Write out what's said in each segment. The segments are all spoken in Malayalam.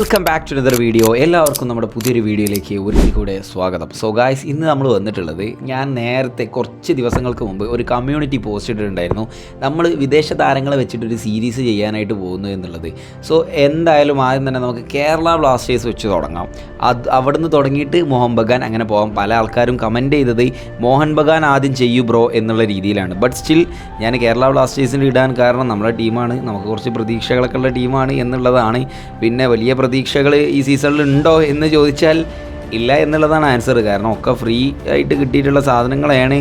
Welcome back to another video എല്ലാവർക്കും നമ്മുടെ പുതിയൊരു വീഡിയോയിലേക്ക് ഒരിക്കൽ കൂടെ സ്വാഗതം. സോ ഗായ്സ് ഇന്ന് നമ്മൾ വന്നിട്ടുള്ളത് ഞാൻ നേരത്തെ കുറച്ച് ദിവസങ്ങൾക്ക് മുമ്പ് ഒരു കമ്മ്യൂണിറ്റി പോസ്റ്റ് ഇട്ടിട്ടുണ്ടായിരുന്നു. നമ്മൾ വിദേശ താരങ്ങളെ വെച്ചിട്ടൊരു സീരീസ് ചെയ്യാനായിട്ട് പോകുന്നു എന്നുള്ളത്. സോ എന്തായാലും ആദ്യം തന്നെ നമുക്ക് കേരള ബ്ലാസ്റ്റേഴ്സ് വെച്ച് തുടങ്ങാം. അത് അവിടുന്ന് തുടങ്ങിയിട്ട് മോഹൻ ബഗാൻ അങ്ങനെ പോകാം പല ആൾക്കാരും കമന്റ് ചെയ്തത് മോഹൻ ബഗാൻ ആദ്യം ചെയ്യൂ ബ്രോ എന്നുള്ള രീതിയിലാണ്. ബട്ട് സ്റ്റിൽ ഞാൻ കേരള ബ്ലാസ്റ്റേഴ്സിന് ഇടാൻ കാരണം നമ്മുടെ ടീമാണ് നമുക്ക് കുറച്ച് പ്രതീക്ഷകളൊക്കെ ഉള്ള ടീമാണ് എന്നുള്ളതാണ്. പിന്നെ വലിയ പ്രതീക്ഷകൾ ഈ സീസണിൽ ഉണ്ടോ എന്ന് ചോദിച്ചാൽ ഇല്ല എന്നുള്ളതാണ് ആൻസർ. കാരണം ഒക്കെ ഫ്രീ ആയിട്ട് കിട്ടിയിട്ടുള്ള സാധനങ്ങളാണ്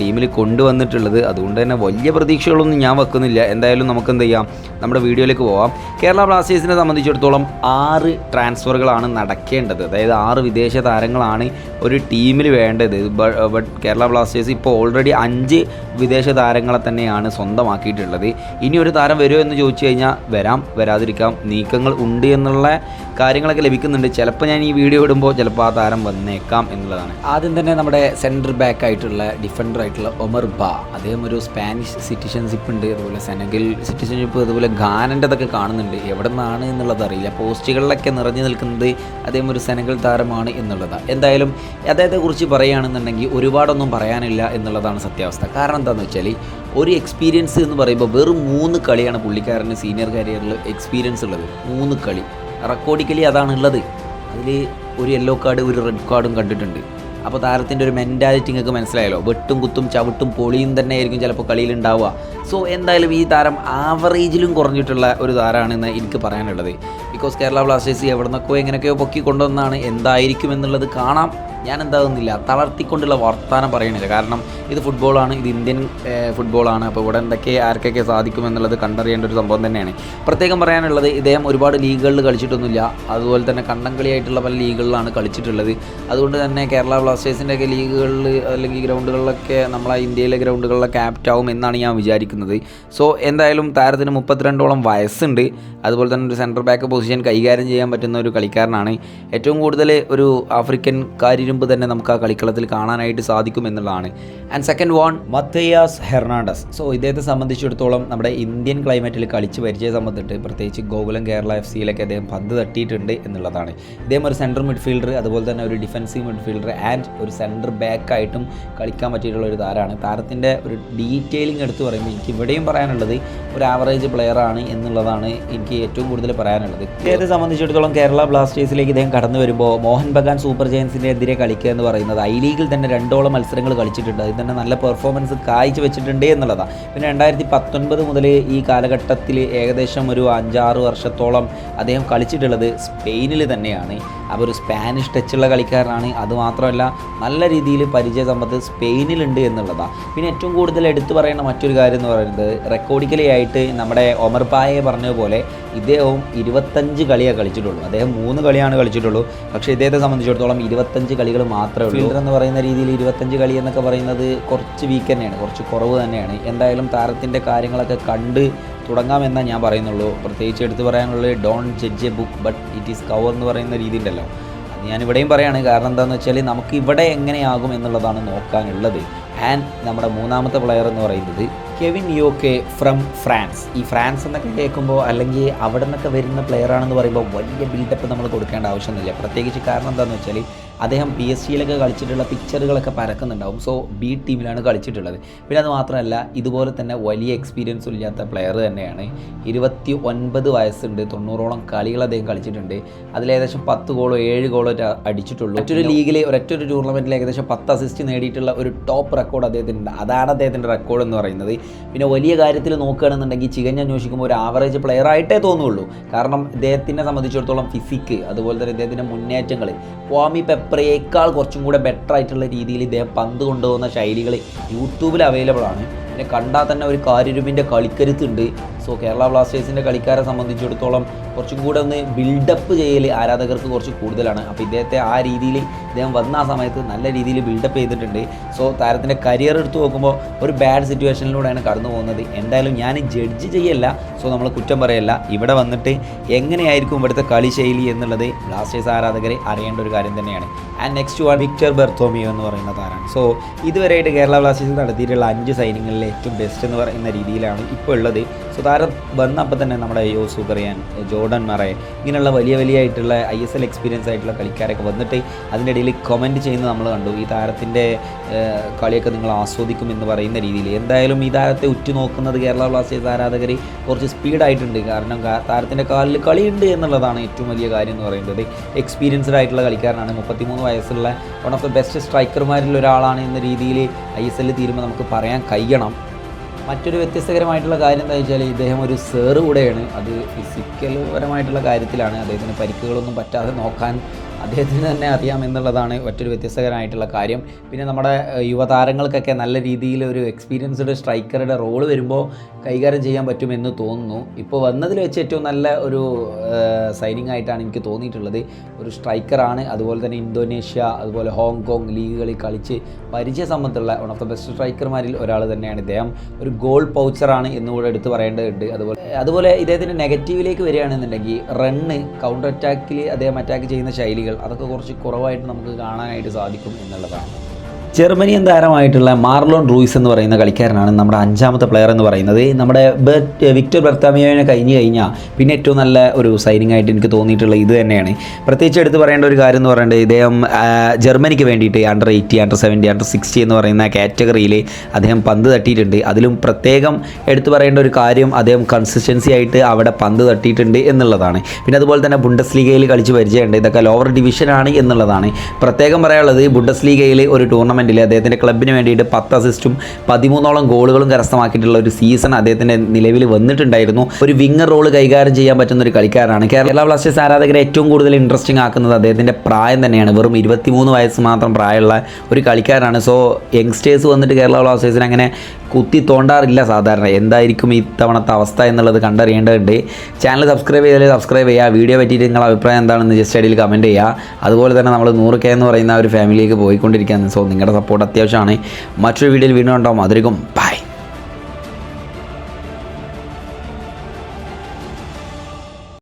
ടീമിൽ കൊണ്ടുവന്നിട്ടുള്ളത്. അതുകൊണ്ട് തന്നെ വലിയ പ്രതീക്ഷകളൊന്നും ഞാൻ വെക്കുന്നില്ല. എന്തായാലും നമുക്ക് എന്ത് ചെയ്യാം? നമ്മുടെ വീഡിയോയിലേക്ക് പോവാം. കേരള ബ്ലാസ്റ്റേഴ്സിനെ സംബന്ധിച്ചിടത്തോളം ആറ് ട്രാൻസ്ഫറുകളാണ് നടക്കേണ്ടത്. അതായത് ആറ് വിദേശ താരങ്ങളാണ് ഒരു ടീമിൽ വേണ്ടത്. ബട്ട് കേരള ബ്ലാസ്റ്റേഴ്സ് ഇപ്പോൾ ഓൾറെഡി അഞ്ച് വിദേശ താരങ്ങളെ തന്നെയാണ് സ്വന്തമാക്കിയിട്ടുള്ളത്. ഇനി ഒരു താരം വരുമോ എന്ന് ചോദിച്ചു കഴിഞ്ഞാൽ വരാം വരാതിരിക്കാം. നീക്കങ്ങൾ ഉണ്ട് എന്നുള്ള കാര്യങ്ങളൊക്കെ ലഭിക്കുന്നുണ്ട്. ചിലപ്പോൾ ഞാൻ ഈ വീഡിയോ ഇടുമ്പോൾ ചിലപ്പോൾ ആ താരം വന്നേക്കാം എന്നുള്ളതാണ്. ആദ്യം തന്നെ നമ്മുടെ സെന്റർ ബാക്ക് ആയിട്ടുള്ള ഡിഫൻഡർ ആയിട്ടുള്ള ഒമർ ബാ. അദ്ദേഹം ഒരു സ്പാനിഷ് സിറ്റിസൺഷിപ്പ് ഉണ്ട്. അതുപോലെ സെനഗൽ സിറ്റിസൺഷിപ്പ് അതുപോലെ ഗാനന്റെതൊക്കെ കാണുന്നുണ്ട്. എവിടെ നിന്നാണ് എന്നുള്ളത് അറിയില്ല. പോസ്റ്റുകളിലൊക്കെ നിറഞ്ഞു നിൽക്കുന്നത് അദ്ദേഹം ഒരു സെനഗൽ താരമാണ് എന്നുള്ളതാണ്. എന്തായാലും അദ്ദേഹത്തെക്കുറിച്ച് പറയുകയാണെന്നുണ്ടെങ്കിൽ ഒരുപാടൊന്നും പറയാനില്ല എന്നുള്ളതാണ് സത്യാവസ്ഥ. കാരണം എന്താണെന്ന് വെച്ചാൽ ഒരു എക്സ്പീരിയൻസ് എന്ന് പറയുമ്പോൾ വെറും മൂന്ന് കളിയാണ് പുള്ളിക്കാരന് സീനിയർ കരിയറിൽ എക്സ്പീരിയൻസ് ഉള്ളത്. മൂന്ന് കളി. റെക്കോർഡിക്കലി അതാണ് ഉള്ളത് അതിൽ ഒരു യെല്ലോ കാർഡ് ഒരു റെഡ് കാർഡും കണ്ടിട്ടുണ്ട്. അപ്പോൾ താരത്തിന്റെ ഒരു മെന്റാലിറ്റി നിങ്ങൾക്ക് മനസ്സിലായല്ലോ? വെട്ടും കുത്തും ചവിട്ടും പൊളിയും തന്നെ ആയിരിക്കും ചിലപ്പോൾ കളിയിൽ ഉണ്ടാവുക. സോ എന്തായാലും ഈ താരം ആവറേജിലും കുറഞ്ഞിട്ടുള്ള ഒരു താരമാണെന്ന് എനിക്ക് പറയാനുള്ളത്. ബിക്കോസ് കേരള ബ്ലാസ്റ്റേഴ്സ് എവിടെ നിന്നൊക്കെയോ എങ്ങനെയൊക്കെയോ പൊക്കി കൊണ്ടുവന്നാണ് എന്തായിരിക്കും എന്നുള്ളത് കാണാം. ഞാൻ എന്താകുന്നില്ല തളർത്തിക്കൊണ്ടുള്ള വർത്തമാനം പറയണില്ല. കാരണം ഇത് ഫുട്ബോളാണ് ഇത് ഇന്ത്യൻ ഫുട്ബോളാണ്. അപ്പോൾ ഇവിടെ എന്തൊക്കെ ആർക്കൊക്കെ സാധിക്കുമെന്നുള്ളത് കണ്ടറിയേണ്ട ഒരു സംഭവം തന്നെയാണ്. പ്രത്യേകം പറയാനുള്ളത് ഇദ്ദേഹം ഒരുപാട് ലീഗുകളിൽ കളിച്ചിട്ടൊന്നുമില്ല. അതുപോലെ തന്നെ കണ്ടംകളിയായിട്ടുള്ള പല ലീഗുകളിലാണ് കളിച്ചിട്ടുള്ളത്. അതുകൊണ്ട് തന്നെ കേരള ബ്ലാസ്റ്റേഴ്സിന്റെയൊക്കെ ലീഗുകളിൽ അല്ലെങ്കിൽ ഗ്രൗണ്ടുകളിലൊക്കെ നമ്മളെ ഇന്ത്യയിലെ ഗ്രൗണ്ടുകളിലൊക്കെ ആപ്റ്റ് ആവും എന്നാണ് ഞാൻ വിചാരിക്കുന്നത്. സോ എന്തായാലും താരത്തിന് മുപ്പത്തിരണ്ടോളം വയസ്സുണ്ട്. അതുപോലെ തന്നെ ഒരു സെന്റർ ബാക്ക് പൊസിഷൻ കൈകാര്യം ചെയ്യാൻ പറ്റുന്ന ഒരു കളിക്കാരനാണ്. ഏറ്റവും കൂടുതൽ ഒരു ആഫ്രിക്കൻ കാരിരുമ്പ് തന്നെ നമുക്ക് ആ കളിക്കളത്തിൽ കാണാനായിട്ട് സാധിക്കും എന്നുള്ളതാണ്. And second one Matias Hernandez. So ഇദ്ദേഹത്തെ സംബന്ധിച്ചിടത്തോളം നമ്മുടെ ഇന്ത്യൻ ക്ലൈമറ്റിൽ കളിച്ച് പരിചയം സംബന്ധിച്ചിട്ട് പ്രത്യേകിച്ച് ഗോകുലം കേരള എഫ് സിയിലൊക്കെ അദ്ദേഹം പന്ത് തട്ടിയിട്ടുണ്ട് എന്നുള്ളതാണ്. ഇദ്ദേഹം ഒരു സെൻട്രൽ മിഡ്ഫീൽഡർ അതുപോലെ തന്നെ ഒരു ഡിഫൻസീവ് മിഡ്ഫീൽഡർ ആൻഡ് ഒരു സെന്റർ ബാക്കായിട്ടും കളിക്കാൻ പറ്റിയിട്ടുള്ള ഒരു താരമാണ്. താരത്തിന്റെ ഒരു ഡീറ്റെയിലിംഗ് എടുത്ത് പറയുമ്പോൾ എനിക്ക് ഇവിടെയും പറയാനുള്ളത് ഒരു ആവറേജ് പ്ലെയർ ആണ് എന്നുള്ളതാണ് എനിക്ക് ഏറ്റവും കൂടുതൽ പറയാനുള്ളത്. ഇദ്ദേഹത്തെ സംബന്ധിച്ചിടത്തോളം കേരള ബ്ലാസ്റ്റേഴ്സിലേക്ക് ഇദ്ദേഹം കടന്നു വരുമ്പോൾ മോഹൻ ബഗാൻ സൂപ്പർ ജയൻസിന്റെ എതിരെ കളിക്കുക എന്ന് പറയുന്നത്. ഐ ലീഗിൽ തന്നെ രണ്ടോളം മത്സരങ്ങൾ കളിച്ചിട്ടുണ്ട്. അതിൽ തന്നെ നല്ല പെർഫോമൻസ് കാഴ്ച വെച്ചിട്ടുണ്ട് എന്നുള്ളതാണ്. പിന്നെ രണ്ടായിരത്തി പത്തൊൻപത് മുതൽ ഈ കാലഘട്ടത്തിൽ ഏകദേശം ഒരു അഞ്ചാറ് വർഷത്തോളം അദ്ദേഹം കളിച്ചിട്ടുള്ളത് സ്പെയിനിൽ തന്നെയാണ്. അപ്പോൾ ഒരു സ്പാനിഷ് ടച്ചുള്ള കളിക്കാരനാണ്. അതുമാത്രമല്ല നല്ല രീതിയിൽ പരിചയ സമ്പത്ത് സ്പെയിനിലുണ്ട് എന്നുള്ളതാണ് പിന്നെ ഏറ്റവും കൂടുതൽ എടുത്തു പറയേണ്ട മറ്റൊരു കാര്യം എന്ന് പറയുന്നത് റെക്കോർഡിക്കലി ആയിട്ട് നമ്മുടെ ഒമർ പായയെ പറഞ്ഞതുപോലെ ഇദ്ദേഹവും ഇരുപത്തഞ്ച് കളിയാണ് കളിച്ചിട്ടുള്ളൂ. അദ്ദേഹം മൂന്ന് കളിയാണ് കളിച്ചിട്ടുള്ളൂ. പക്ഷേ ഇദ്ദേഹത്തെ സംബന്ധിച്ചിടത്തോളം ഇരുപത്തഞ്ച് കളികൾ മാത്രമേ ഉള്ളൂ. ഫീൽഡർ എന്ന് പറയുന്ന രീതിയിൽ ഇരുപത്തഞ്ച് കളി എന്നൊക്കെ പറയുന്നത് കുറച്ച് വീക്ക് തന്നെയാണ് കുറച്ച് കുറവ് തന്നെയാണ്. എന്തായാലും താരത്തിന്റെ കാര്യങ്ങളൊക്കെ കണ്ട് തുടങ്ങാമെന്നാണ് ഞാൻ പറയുന്നുള്ളൂ. പ്രത്യേകിച്ച് എടുത്തു പറയാനുള്ളത് don't judge a book but it is cover എന്ന് പറയുന്ന രീതി ഉണ്ടല്ലോ അത് ഞാൻ ഇവിടെയും പറയാണ്. കാരണം എന്താണെന്ന് വെച്ചാൽ നമുക്ക് ഇവിടെ എങ്ങനെയാകും എന്നുള്ളതാണ് നോക്കാനുള്ളത്. ആൻഡ് നമ്മുടെ മൂന്നാമത്തെ പ്ലെയർ എന്ന് പറയുന്നത് കെവിൻ യോക്കെ ഫ്രം ഫ്രാൻസ് ഈ ഫ്രാൻസ് എന്നൊക്കെ കേൾക്കുമ്പോൾ അല്ലെങ്കിൽ അവിടെ നിന്നൊക്കെ വരുന്ന പ്ലെയർ ആണെന്ന് പറയുമ്പോൾ വലിയ ബിൽഡപ്പ് നമ്മൾ കൊടുക്കേണ്ട ആവശ്യമൊന്നുമില്ല. പ്രത്യേകിച്ച് കാരണം എന്താണെന്ന് വെച്ചാൽ അദ്ദേഹം പി എസ് സിയിലൊക്കെ കളിച്ചിട്ടുള്ള പിക്ചറുകളൊക്കെ പരക്കുന്നുണ്ടാവും. സോ ബി ടീമിലാണ് കളിച്ചിട്ടുള്ളത്. പിന്നെ അത് മാത്രമല്ല ഇതുപോലെ തന്നെ വലിയ എക്സ്പീരിയൻസ് ഇല്ലാത്ത പ്ലെയർ തന്നെയാണ്. ഇരുപത്തി ഒൻപത് വയസ്സുണ്ട് തൊണ്ണൂറോളം കളികൾ അദ്ദേഹം കളിച്ചിട്ടുണ്ട്. അതിൽ ഏകദേശം പത്ത് ഗോളോ ഏഴ് ഗോളോ അടിച്ചിട്ടുള്ളൂ. മറ്റൊരു ലീഗിലെ ഒരൊറ്റൊരു ടൂർണമെന്റിൽ ഏകദേശം പത്ത് അസിസ്റ്റ് നേടിയിട്ടുള്ള ഒരു ടോപ്പ് റെക്കോർഡ് അദ്ദേഹത്തിനുണ്ട്. അതാണ് അദ്ദേഹത്തിന്റെ റെക്കോർഡ് എന്ന് പറയുന്നത്. പിന്നെ വലിയ കാര്യത്തിൽ നോക്കുകയാണെന്നുണ്ടെങ്കിൽ ചികഞ്ഞ് അന്വേഷിക്കുമ്പോൾ ഒരു ആവറേജ് പ്ലെയർ ആയിട്ടേ തോന്നുള്ളൂ. കാരണം ഇദ്ദേഹത്തിനെ സംബന്ധിച്ചിടത്തോളം ഫിസിക്ക് അതുപോലെ തന്നെ ഇദ്ദേഹത്തിന്റെ മുന്നേറ്റങ്ങൾ ക്വാമി പെപ്പറയേക്കാൾ കുറച്ചും കൂടെ ബെറ്റർ ആയിട്ടുള്ള രീതിയിൽ ഇദ്ദേഹം പന്ത് കൊണ്ടുപോകുന്ന ശൈലികൾ യൂട്യൂബിൽ അവൈലബിൾ ആണ്. പിന്നെ കണ്ടാൽ തന്നെ ഒരു കാര്യരുമിന്റെ കളിക്കരുത്തുണ്ട്. സോ കേരള ബ്ലാസ്റ്റേഴ്സിന്റെ കളിക്കാരെ സംബന്ധിച്ചിടത്തോളം കുറച്ചും കൂടെ ഒന്ന് ബിൽഡപ്പ് ചെയ്യൽ ആരാധകർക്ക് കുറച്ച് കൂടുതലാണ്. അപ്പോൾ ഇദ്ദേഹത്തെ ആ രീതിയിൽ ഇദ്ദേഹം വന്ന ആ സമയത്ത് നല്ല രീതിയിൽ ബിൽഡപ്പ് ചെയ്തിട്ടുണ്ട്. സോ താരത്തിന്റെ കരിയർ എടുത്ത് നോക്കുമ്പോൾ ഒരു ബാഡ് സിറ്റുവേഷനിലൂടെയാണ് കടന്നു പോകുന്നത്. എന്തായാലും ഞാൻ ജഡ്ജ് ചെയ്യല്ല. സോ നമ്മൾ കുറ്റം പറയല്ല. ഇവിടെ വന്നിട്ട് എങ്ങനെയായിരിക്കും ഇവിടുത്തെ കളി ശൈലി എന്നുള്ളത് ബ്ലാസ്റ്റേഴ്സ് ആരാധകരെ അറിയേണ്ട ഒരു കാര്യം തന്നെയാണ്. And next one Victor Bertomeu എന്ന് പറയുന്ന താരമാണ് സോ ഇതുവരെയായിട്ട് കേരള ബ്ലാസ്റ്റേഴ്സ് നടത്തിയിട്ടുള്ള അഞ്ച് സൈനികളിലെ ഏറ്റവും ബെസ്റ്റ് എന്ന് പറയുന്ന രീതിയിലാണ് ഇപ്പോൾ ഉള്ളത്. സോ താരം വന്നപ്പോൾ തന്നെ നമ്മുടെ യോ സൂക്കറിയാൻ ജോർഡൻ മറേ ഇങ്ങനെയുള്ള വലിയ വലിയ ആയിട്ടുള്ള ഐ എസ് എൽ എക്സ്പീരിയൻസ് ആയിട്ടുള്ള കളിക്കാരൊക്കെ വന്നിട്ട് അതിന്റെ ഇടയിൽ കമന്റ് ചെയ്യുന്നത് നമ്മൾ കണ്ടു. ഈ താരത്തിന്റെ കളിയൊക്കെ നിങ്ങൾ ആസ്വദിക്കും എന്ന് പറയുന്ന രീതിയിൽ. എന്തായാലും ഈ താരത്തെ ഉറ്റുനോക്കുന്നത് കേരള ബ്ലാസ്റ്റേഴ്സ് ആരാധകർ കുറച്ച് സ്പീഡായിട്ടുണ്ട് കാരണം താരത്തിന്റെ കാലിൽ കളിയുണ്ട് എന്നുള്ളതാണ് ഏറ്റവും വലിയ കാര്യം എന്ന് പറയുന്നത്. എക്സ്പീരിയൻസ്ഡ് ആയിട്ടുള്ള കളിക്കാരനാണ്. മുപ്പത്തിമൂന്ന് വയസ്സുള്ള വൺ ഓഫ് ദ ബെസ്റ്റ് സ്ട്രൈക്കർമാരിൽ ഒരാളാണ് എന്ന രീതിയിൽ ഐ എസ് എല്ലിൽ തീരുമ്പോൾ നമുക്ക് പറയാൻ കഴിയണം. മറ്റൊരു വ്യത്യസ്തകരമായിട്ടുള്ള കാര്യം എന്താ വെച്ചാൽ ഇദ്ദേഹം ഒരു സേറ് കൂടെയാണ്. അത് ഫിസിക്കൽ പരമായിട്ടുള്ള കാര്യത്തിലാണ്. അദ്ദേഹത്തിന് പരിക്കുകളൊന്നും പറ്റാതെ നോക്കാൻ അദ്ദേഹത്തിന് തന്നെ അറിയാം എന്നുള്ളതാണ് മറ്റൊരു വ്യത്യസ്തകരമായിട്ടുള്ള കാര്യം. പിന്നെ നമ്മുടെ യുവതാരങ്ങൾക്കൊക്കെ നല്ല രീതിയിൽ ഒരു എക്സ്പീരിയൻസ്ഡ് സ്ട്രൈക്കറുടെ റോൾ വരുമ്പോൾ കൈകാര്യം ചെയ്യാൻ പറ്റുമെന്ന് തോന്നുന്നു. ഇപ്പോൾ വന്നതിൽ വെച്ച് ഏറ്റവും നല്ല ഒരു സൈനിങ് ആയിട്ടാണ് എനിക്ക് തോന്നിയിട്ടുള്ളത്. ഒരു സ്ട്രൈക്കറാണ് അതുപോലെ തന്നെ ഇന്തോനേഷ്യ അതുപോലെ ഹോങ്കോങ് ലീഗുകളിൽ കളിച്ച് പരിചയ സംബന്ധമുള്ള വൺ ഓഫ് ദ ബെസ്റ്റ് സ്ട്രൈക്കർമാരിൽ ഒരാൾ തന്നെയാണ് ഇദ്ദേഹം. ഒരു ഗോൾ പൗച്ചറാണ് എന്നുകൂടെ എടുത്ത് പറയേണ്ടതുണ്ട്. അതുപോലെ അതുപോലെ ഇദ്ദേഹത്തിന്റെ നെഗറ്റീവിലേക്ക് വരികയാണെന്നുണ്ടെങ്കിൽ റണ്ണ് കൗണ്ടർ അറ്റാക്കിൽ അദ്ദേഹം അറ്റാക്ക് ചെയ്യുന്ന അതൊക്കെ കുറച്ച് കുറവായിട്ട് നമുക്ക് കാണാനായിട്ട് സാധിക്കും എന്നുള്ളതാണ്. ജർമ്മനിയൻ താരമായിട്ടുള്ള മാർലോൺ റൂയിസ് എന്ന് പറയുന്ന കളിക്കാരനാണ് നമ്മുടെ അഞ്ചാമത്തെ പ്ലെയർ എന്ന് പറയുന്നത്. നമ്മുടെ വിക്ടർ ബർത്താമിയോനെ കഴിഞ്ഞ് കഴിഞ്ഞാൽ പിന്നെ ഏറ്റവും നല്ല ഒരു സൈനിങ് ആയിട്ട് എനിക്ക് തോന്നിയിട്ടുള്ള ഇത് തന്നെയാണ്. പ്രത്യേകിച്ച് എടുത്ത് പറയേണ്ട ഒരു കാര്യം എന്ന് പറയുന്നത് ഇദ്ദേഹം ജർമ്മനിക്ക് വേണ്ടിയിട്ട് under eighty under seventy under sixty എന്ന് പറയുന്ന കാറ്റഗറിയിൽ അദ്ദേഹം പന്ത് തട്ടിയിട്ടുണ്ട്. അതിലും പ്രത്യേകം എടുത്തു പറയേണ്ട ഒരു കാര്യം അദ്ദേഹം കൺസിസ്റ്റൻസി ആയിട്ട് അവിടെ പന്ത് തട്ടിയിട്ടുണ്ട് എന്നുള്ളതാണ്. പിന്നെ അതുപോലെ തന്നെ ബുണ്ടസ് ലീഗയിൽ കളിച്ച് പരിചയമുണ്ട്. ഇതൊക്കെ ലോവർ ഡിവിഷനാണ് എന്നുള്ളതാണ്. പ്രത്യേകം പറയാനുള്ളത് ബുണ്ടസ് ലീഗയിൽ ഒരു ടൂർണമെന്റിൽ അദ്ദേഹത്തിന്റെ ക്ലബിന് വേണ്ടിയിട്ട് പത്ത് അസിസ്റ്റും പതിമൂന്നോളം ഗോളുകളും കരസ്ഥമാക്കിയിട്ടുള്ള ഒരു സീസൺ അദ്ദേഹത്തിന്റെ നിലവിൽ വന്നിട്ടുണ്ടായിരുന്നു. ഒരു വിങ്ങർ റോൾ കൈകാര്യം ചെയ്യാൻ പറ്റുന്ന ഒരു കളിക്കാരാണ് കേരള ബ്ലാസ്റ്റേഴ്സ് ആരാധകരെ ഏറ്റവും കൂടുതൽ ഇൻട്രസ്റ്റിംഗ് ആക്കുന്നത് അദ്ദേഹത്തിന്റെ പ്രായം തന്നെയാണ്. വെറും ഇരുപത്തിമൂന്ന് വയസ്സ് മാത്രം പ്രായമുള്ള ഒരു കളിക്കാരാണ് സോ യങ്സ്റ്റേഴ്സ് വന്നിട്ട് കേരള ബ്ലാസ്റ്റേഴ്സിനെ അങ്ങനെ കുത്തി തോണ്ടാറില്ല സാധാരണ. എന്തായിരിക്കും ഈ ഇത്തവണത്തെ അവസ്ഥ എന്നുള്ളത് കണ്ടറിയേണ്ടതുണ്ട്. ചാനൽ സബ്സ്ക്രൈബ് ചെയ്താൽ സബ്സ്ക്രൈബ് ചെയ്യുക. വീഡിയോ പറ്റിയിട്ട് നിങ്ങളുടെ അഭിപ്രായം എന്താണെന്ന് ജസ്റ്റ് അടിയിൽ കമന്റ് ചെയ്യുക. അതുപോലെ തന്നെ നമ്മൾ നൂറ് കെ എന്ന് പറയുന്ന ഒരു ഫാമിലിയിലേക്ക് പോയിക്കൊണ്ടിരിക്കുകയാണ്. സോ നിങ്ങളുടെ സപ്പോർട്ട് അത്യാവശ്യമാണ്. മറ്റൊരു വീഡിയോയിൽ വീണ്ടും ഉണ്ടാവും അതിരിക്കും ബൈ